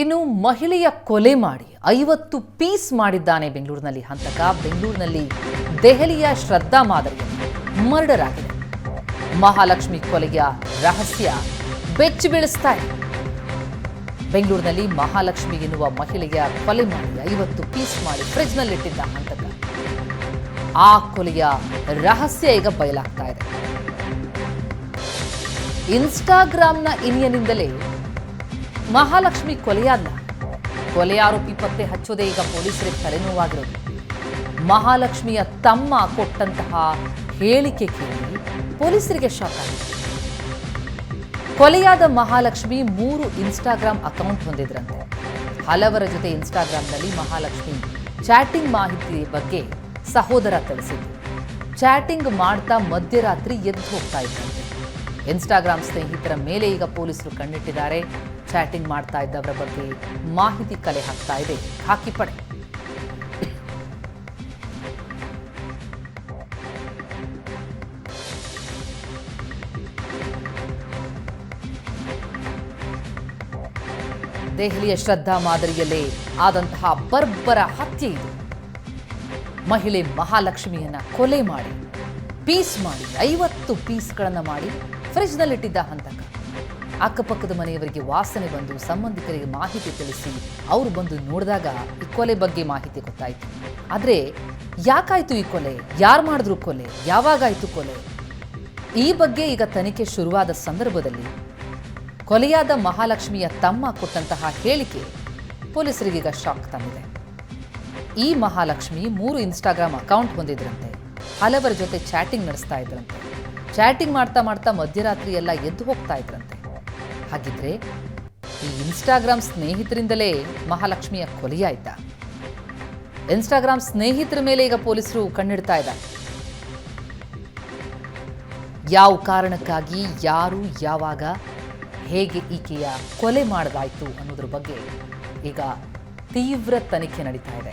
ಇನ್ನು ಮಹಿಳೆಯ ಕೊಲೆ ಮಾಡಿ ಐವತ್ತು ಪೀಸ್ ಮಾಡಿದ್ದಾನೆ ಬೆಂಗಳೂರಿನಲ್ಲಿ ಹಂತಕ. ಬೆಂಗಳೂರಿನಲ್ಲಿ ದೆಹಲಿಯ ಶ್ರದ್ಧಾ ಮಾದರಿ ಮರ್ಡರ್ ಆಗಿದೆ ಮಹಾಲಕ್ಷ್ಮಿ ಕೊಲೆಯ ರಹಸ್ಯ ಬೆಚ್ಚಿ ಬೀಳಿಸ್ತಾ ಇದೆ. ಬೆಂಗಳೂರಿನಲ್ಲಿ ಮಹಾಲಕ್ಷ್ಮಿ ಎನ್ನುವ ಮಹಿಳೆಯ ಕೊಲೆ ಮಾಡಿ ಐವತ್ತು ಪೀಸ್ ಮಾಡಿ ಫ್ರಿಜ್ನಲ್ಲಿಟ್ಟಿದ್ದ ಹಂತಕ. ಆ ಕೊಲೆಯ ರಹಸ್ಯ ಈಗ ಬಯಲಾಗ್ತಾ ಇದೆ. ಇನ್ಸ್ಟಾಗ್ರಾಮ್ನ ಇನಿಯನಿಂದಲೇ ಮಹಾಲಕ್ಷ್ಮಿ ಕೊಲೆಯಾದ ಕೊಲೆ ಆರೋಪಿ ಪತ್ತೆ ಹಚ್ಚೋದೇ ಈಗ ಪೊಲೀಸರಿಗೆ ತಲೆನೋವಾಗಿರೋದು ಮಹಾಲಕ್ಷ್ಮಿಯ ತಮ್ಮ ಕೊಟ್ಟಂತಹ ಹೇಳಿಕೆ ಕೇಳಿ ಪೊಲೀಸರಿಗೆ ಶಾಕ್ ಆಗಿದೆ. ಕೊಲೆಯಾದ ಮಹಾಲಕ್ಷ್ಮಿ ಮೂರು ಇನ್ಸ್ಟಾಗ್ರಾಮ್ ಅಕೌಂಟ್ ಹೊಂದಿದ್ರಂತೆ. ಹಲವರ ಜೊತೆ ಇನ್ಸ್ಟಾಗ್ರಾಂನಲ್ಲಿ ಮಹಾಲಕ್ಷ್ಮಿ ಚಾಟಿಂಗ್ ಮಾಹಿತಿ ಬಗ್ಗೆ ಸಹೋದರ ತಿಳಿಸಿದ್ರು ಚಾಟಿಂಗ್ ಮಾಡ್ತಾ ಮಧ್ಯರಾತ್ರಿ ಎದ್ದು ಹೋಗ್ತಾ ಇದ್ದಂತೆ ಇನ್ಸ್ಟಾಗ್ರಾಮ್ ಸ್ನೇಹಿತರ ಮೇಲೆ ಈಗ ಪೊಲೀಸರು ಕಣ್ಣಿಟ್ಟಿದ್ದಾರೆ. ಚಾಟಿಂಗ್ ಮಾಡ್ತಾ ಇದ್ದವರ ಬಗ್ಗೆ ಮಾಹಿತಿ ಕಲೆ ಹಾಕ್ತಾ ಇದೆ. ಹಾಕಿ ಪಡೆ. ದೆಹಲಿಯ ಶ್ರದ್ಧಾ ಮಾದರಿಯಲ್ಲೇ ಆದಂತಹ ಬರ್ಬರ ಹತ್ಯೆ ಇದು. ಮಹಿಳೆ ಮಹಾಲಕ್ಷ್ಮಿಯನ್ನ ಕೊಲೆ ಮಾಡಿ, ಪೀಸ್ ಮಾಡಿ, ಐವತ್ತು ಪೀಸ್ಗಳನ್ನು ಮಾಡಿ ಫ್ರಿಜ್ನಲ್ಲಿಟ್ಟಿದ್ದ ಹಂತಕ. ಅಕ್ಕಪಕ್ಕದ ಮನೆಯವರಿಗೆ ವಾಸನೆ ಬಂದು ಸಂಬಂಧಿಕರಿಗೆ ಮಾಹಿತಿ ತಿಳಿಸಿ ಅವರು ಬಂದು ನೋಡಿದಾಗ ಈ ಕೊಲೆ ಬಗ್ಗೆ ಮಾಹಿತಿ ಗೊತ್ತಾಯಿತು. ಆದರೆ ಯಾಕಾಯಿತು ಈ ಕೊಲೆ? ಯಾರು ಮಾಡಿದ್ರು ಕೊಲೆ? ಯಾವಾಗಾಯಿತು ಕೊಲೆ? ಈ ಬಗ್ಗೆ ಈಗ ತನಿಖೆ ಶುರುವಾದ ಸಂದರ್ಭದಲ್ಲಿ ಕೊಲೆಯಾದ ಮಹಾಲಕ್ಷ್ಮಿಯ ತಮ್ಮ ಕೊಟ್ಟಂತಹ ಹೇಳಿಕೆ ಪೊಲೀಸರಿಗೀಗ ಶಾಕ್ ತಂದಿದೆ. ಈ ಮಹಾಲಕ್ಷ್ಮಿ ಮೂರು ಇನ್ಸ್ಟಾಗ್ರಾಮ್ ಅಕೌಂಟ್ ಹೊಂದಿದ್ರಂತೆ. ಹಲವರ ಜೊತೆ ಚಾಟಿಂಗ್ ನಡೆಸ್ತಾ ಇದ್ರಂತೆ. ಚಾಟಿಂಗ್ ಮಾಡ್ತಾ ಮಾಡ್ತಾ ಮಧ್ಯರಾತ್ರಿ ಎಲ್ಲ ಎದ್ದು ಹೋಗ್ತಾ ಇದ್ರಂತೆ. ಹಾಗಿದ್ರೆ ಈ ಇನ್ಸ್ಟಾಗ್ರಾಮ್ ಸ್ನೇಹಿತರಿಂದಲೇ ಮಹಾಲಕ್ಷ್ಮಿಯ ಕೊಲೆಯಾಯ್ತ ಇನ್ಸ್ಟಾಗ್ರಾಮ್ ಸ್ನೇಹಿತರ ಮೇಲೆ ಈಗ ಪೊಲೀಸರು ಕಣ್ಣಿಡ್ತಾ ಇದ್ದಾರೆ. ಯಾವ ಕಾರಣಕ್ಕಾಗಿ, ಯಾರು, ಯಾವಾಗ, ಹೇಗೆ ಈಕೆಯ ಕೊಲೆ ಮಾಡಲಾಯಿತು ಅನ್ನೋದ್ರ ಬಗ್ಗೆ ಈಗ ತೀವ್ರ ತನಿಖೆ ನಡೀತಾ ಇದೆ.